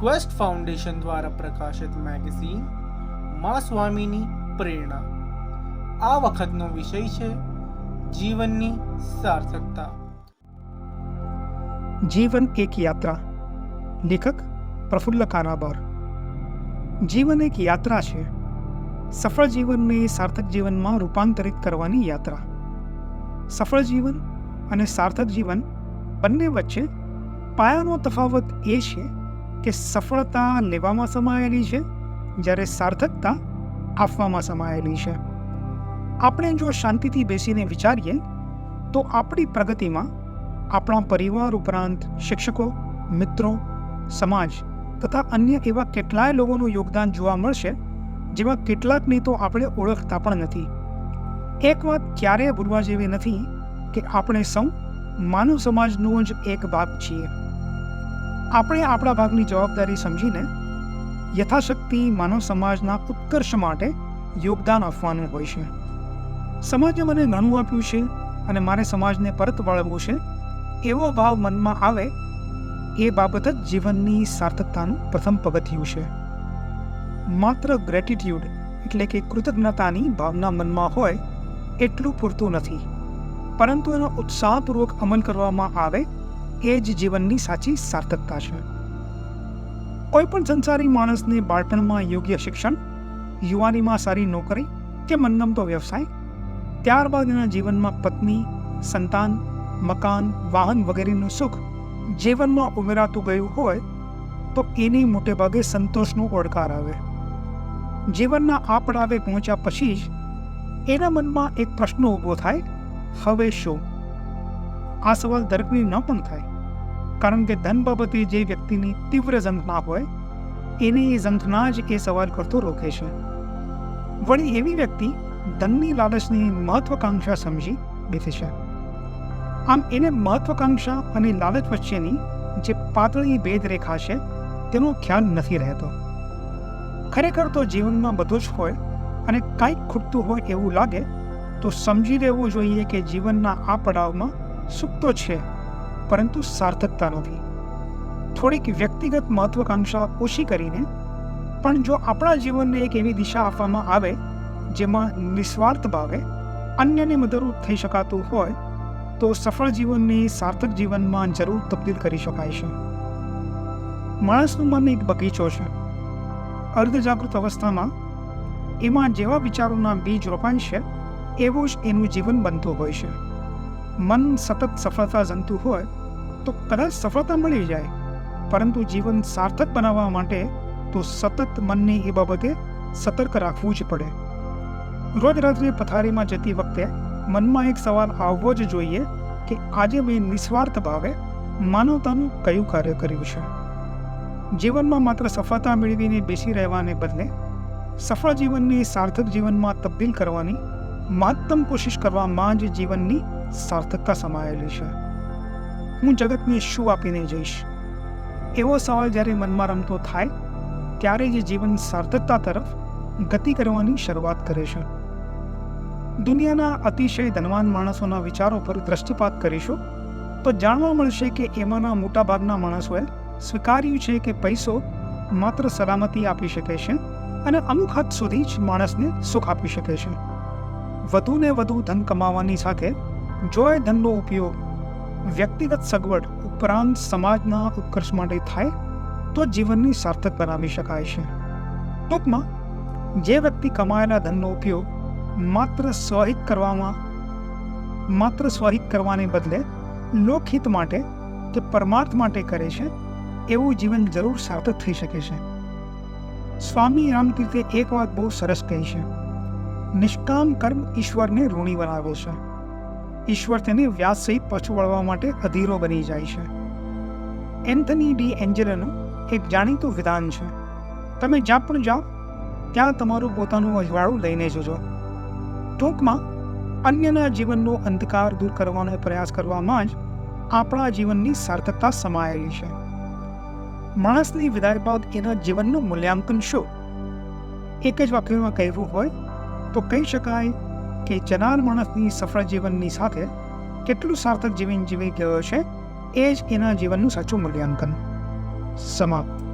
Quest foundation દ્વારા પ્રકાશિત magazine મા સ્વામીની પ્રેરણા. આ વખતનો વિષય છે જીવનની સાર્થકતા. જીવન એક યાત્રા. લેખક પ્રફુલ્લ કાનાબર. જીવન એક યાત્રા છે. સફળ જીવનને સાર્થક જીવનમાં રૂપાંતરિત કરવાની યાત્રા. સફળ જીવન અને સાર્થક જીવન બંને વચ્ચે પાયાનો તફાવત એ છે કે સફળતા લેવામાં સમાયેલી છે, જ્યારે સાર્થકતા આપવામાં સમાયેલી છે. આપણે જો શાંતિથી બેસીને વિચારીએ, તો આપણી પ્રગતિમાં આપણા પરિવાર ઉપરાંત શિક્ષકો, મિત્રો, સમાજ તથા અન્ય એવા કેટલાય લોકોનું યોગદાન જોવા મળશે, જેમાં કેટલાકની તો આપણે ઓળખતા પણ નથી. એક વાત ક્યારેય ભૂલવા જેવી નથી કે આપણે સૌ માનવ સમાજનો જ એક ભાગ છીએ. આપણે આપણા ભાગની જવાબદારી સમજીને યથાશક્તિ માનવ સમાજના ઉત્કર્ષ માટે યોગદાન આપવાનું હોય છે. સમાજે મને ઘણું આપ્યું છે અને મારે સમાજને પરત વળવું છે, એવો ભાવ મનમાં આવે એ બાબત જ જીવનની સાર્થકતાનું પ્રથમ પગથિયું છે. માત્ર ગ્રેટિટ્યૂડ એટલે કે કૃતજ્ઞતાની ભાવના મનમાં હોય એટલું પૂરતું નથી. પરંતુ એનો ઉત્સાહપૂર્વક અમલ કરવામાં આવે એ જ જીવનની સાચી સાર્થકતા છે. કોઈપણ સંસારી માણસને બાળપણમાં યોગ્ય શિક્ષણ, યુવાનીમાં સારી નોકરી કે મનગમતો વ્યવસાય ત્યારબાદ એના જીવનમાં પત્ની, સંતાન, મકાન, વાહન વગેરેનું સુખ જીવનમાં ઉમેરાતું ગયું હોય, તો એની મોટે ભાગે સંતોષનો ઓડકાર આવે. જીવનના આ પડાવે પહોંચ્યા પછી જ એના મનમાં એક પ્રશ્ન ઊભો થાય, હવે શું? આ સવાલ દરેકની ન પણ થાય. કારણ કે ધન બાબતે જે વ્યક્તિની તીવ્ર ઝંખના હોય, એને એ ઝંખના જ એ સવાલ કરતો રોકે છે. વળી એવી વ્યક્તિ ધનની લાલચની મહત્વકાંક્ષા સમજી બેસે છે. આમ એને મહત્વકાંક્ષા અને લાલચ વચ્ચેની જે પાતળી ભેદરેખા છે, તેનો ખ્યાલ નથી રહેતો. ખરેખર તો જીવનમાં બધું જ હોય અને કાંઈક ખૂટતું હોય એવું લાગે, તો સમજી લેવું જોઈએ કે જીવનના આ પડાવમાં સુખ તો છે, પરંતુ સાર્થકતા નથી. થોડીક વ્યક્તિગત મહત્વકાંક્ષા ઓછી કરીને, પણ જો આપણા જીવનને એક એવી દિશા આપવામાં આવે, જેમાં નિસ્વાર્થ ભાવે, અન્યને મદદરૂપ થઈ શકાતું હોય, તો સફળ જીવનને સાર્થક જીવનમાં જરૂર તબદીલ કરી શકાય છે. માણસનું મન એક બગીચો છે. અર્ધ જાગૃત અવસ્થામાં, એમાં જેવા વિચારોના બીજ રોપાય છે, એવું જ એનું જીવન બનતું હોય છે. મન સતત સફળતા જંતુ હોય, તો કદાચ સફળતા મળી જાય. પરંતુ જીવન સાર્થક બનાવવા માટે તો સતત મનને એ બાબતે સતર્ક રાખવું જ પડે. રોજ રાત્રે પથારીમાં જતી વખતે મનમાં એક સવાલ આવવો જ જોઈએ કે આજે મેં નિસ્વાર્થ ભાવે માનવતાનું કયું કાર્ય કર્યું છે? જીવનમાં માત્ર સફળતા મેળવીને બેસી રહેવાને બદલે સફળ જીવનને સાર્થક જીવનમાં તબદીલ કરવાની મહત્તમ કોશિશ કરવામાં જ જીવનની સાર્થકતા સમાયેલી છે? હું જગતને શું આપીને જઈશ? એવો સવાલ જ્યારે મનમાં રમતો થાય, ત્યારે જ જીવન સાર્થકતા તરફ ગતિ કરવાની શરૂઆત કરે છે. દુનિયાના અતિશય ધનવાન માણસોના વિચારો પર દ્રષ્ટિપાત કરીશું, તો જાણવા મળશે કે એમાંના મોટાભાગના માણસોએ સ્વીકાર્યું છે કે પૈસો માત્ર સલામતી આપી શકે છે અને અમુક હદ સુધી જ માણસને સુખ આપી શકે છે. વધુને વધુ ધન કમાવાની સાથે જો એ ધનનો ઉપયોગ વ્યક્તિગત સગવડ ઉપરાંત સમાજના ઉત્કર્ષ માટે થાય, તો જીવનની સાર્થક બનાવી શકાય છે. ટૂંકમાં, જે વ્યક્તિ કમાયેલા ધનનો ઉપયોગ માત્ર સ્વહિત કરવામાં, માત્ર સ્વહિત કરવાને બદલે લોકહિત માટે કે પરમાર્થ માટે કરે છે, એવું જીવન જરૂર સાર્થક થઈ શકે છે. સ્વામી રામતીર્થે એક વાત બહુ સરસ કહી છે. નિષ્કામ કર્મ ઈશ્વરને ઋણી બનાવે છે. ઈશ્વર તેને વ્યાસ સહિત પાછું વળવા માટે અધીરો બની જાય છે. એન્થની ડી એન્જેલનું એક જાણીતું વિધાન છે. તમે જ્યાં પણ જાઓ, ત્યાં તમારું પોતાનું અજવાળું લઈને જજો. ટૂંકમાં, અન્યના જીવનનો અંધકાર દૂર કરવાનો પ્રયાસ કરવામાં જ આપણા જીવનની સાર્થકતા સમાયેલી છે. માણસની વિદાય બાદ એના જીવનનું મૂલ્યાંકન શું? એક જ વાક્યમાં કહેવું હોય તો કહી શકાય કે જનાર માણસની સફળ જીવનની સાથે કેટલું સાર્થક જીવન જીવી ગયો છે એ જ એના જીવનનું સાચું મૂલ્યાંકન. સમાપ્ત.